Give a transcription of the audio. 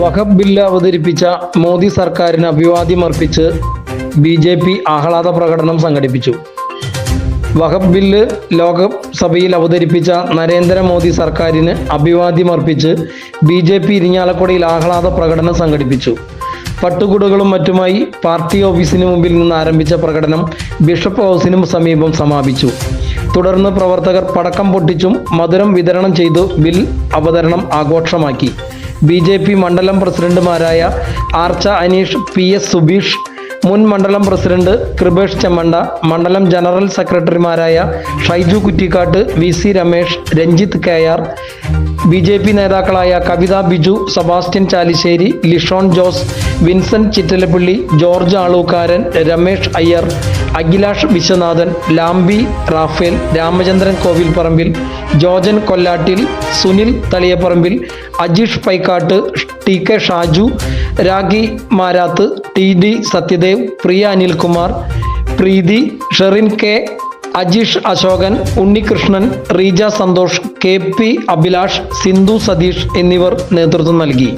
വഖഫ് bill അവതരിപ്പിച്ച മോദി സർക്കാരിന് അഭിവാദ്യമർപ്പിച്ച് ബി ജെ പി ആഹ്ലാദ പ്രകടനം സംഘടിപ്പിച്ചു. വഖബ് ബില്ല് ലോകസഭയിൽ അവതരിപ്പിച്ച നരേന്ദ്രമോദി സർക്കാരിന് അഭിവാദ്യമർപ്പിച്ച് ബി ജെ പി ഇരിഞ്ഞാലക്കുടയിൽ ആഹ്ലാദ പ്രകടനം സംഘടിപ്പിച്ചു. പട്ടുകുടകളും മറ്റുമായി പാർട്ടി ഓഫീസിന് മുമ്പിൽ നിന്ന് ആരംഭിച്ച പ്രകടനം ബിഷപ്പ് ഹൗസിനും സമീപം സമാപിച്ചു. തുടർന്ന് പ്രവർത്തകർ പടക്കം പൊട്ടിച്ചും മധുരം വിതരണം ചെയ്തു ബിൽ അവതരണം ആഘോഷമാക്കി. ബി ജെ പി മണ്ഡലം പ്രസിഡന്റുമാരായ ആർച്ച അനീഷ് പി എസ് സുബീഷ് മുൻ മണ്ഡലം പ്രസിഡന്റ് കൃപേഷ് ചെമ്മണ്ട മണ്ഡലം ജനറൽ സെക്രട്ടറിമാരായ Shaiju Kuttikkatt V C Ramesh Ranjith K R B J P നേതാക്കളായ Kavitha Biju Sebastian Chalissery Lishon Jose Vincent Chittilappally George Alookkaran Ramesh Iyer Akhilash Viswanathan Lambi Raphael Ramachandran Kovil Parambil Jojan Kollattil Sunil Thaliyaparambil Ajeesh Paikkatt T K Shaju Ragi Marath T D Sathyadev Priya Anilkumar Preethi Sherin K Ajeesh Ashokan Unnikrishnan Reeja Santhosh K P Abhilash Sindhu Satheesh എന്നിവർ നേതൃത്വം നൽകി.